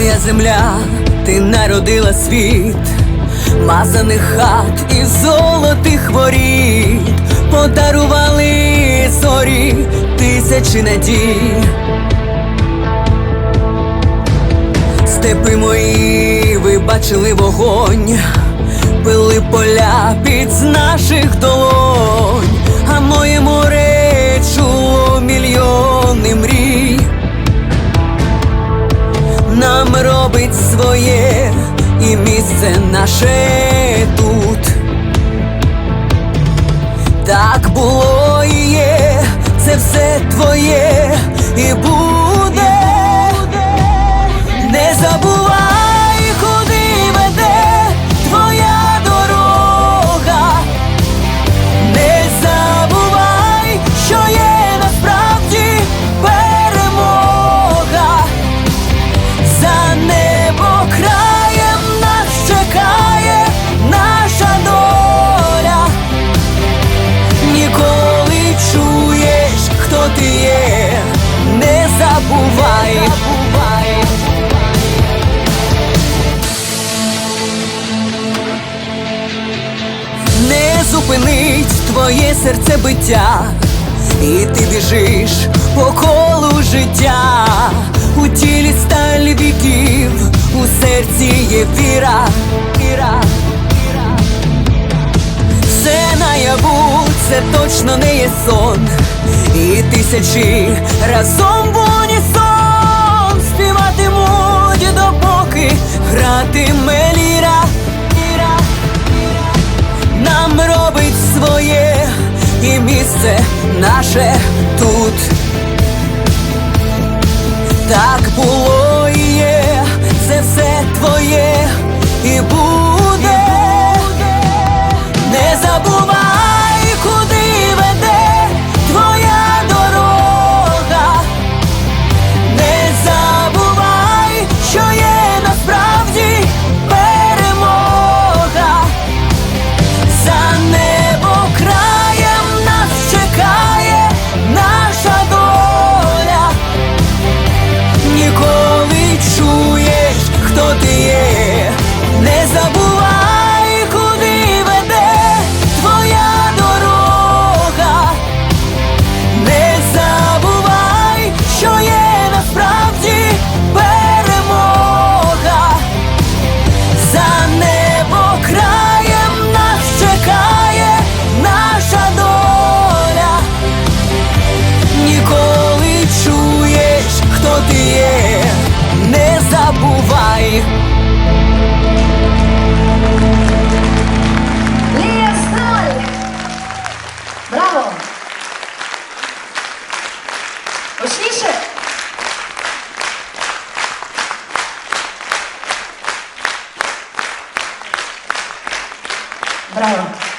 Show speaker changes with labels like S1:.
S1: моя земля, ти народила світ, мазаних хат і золотих воріт, подарували зорі тисячі надій. Степи мої, ви бачили вогонь, пили поля під з наших долонь, робить своє і місце наше тут. Так було і є, це все твоє і забувай. Не зупинить твоє серце биття, і ти біжиш по колу життя, у тілі сталь віків, у серці є віра, віра, віра. Все наяву, це точно не є сон, і тисячі разом допоки гратиме ліра. Нам робить своє і місце наше тут. Так було і є, це все твоє. Brava.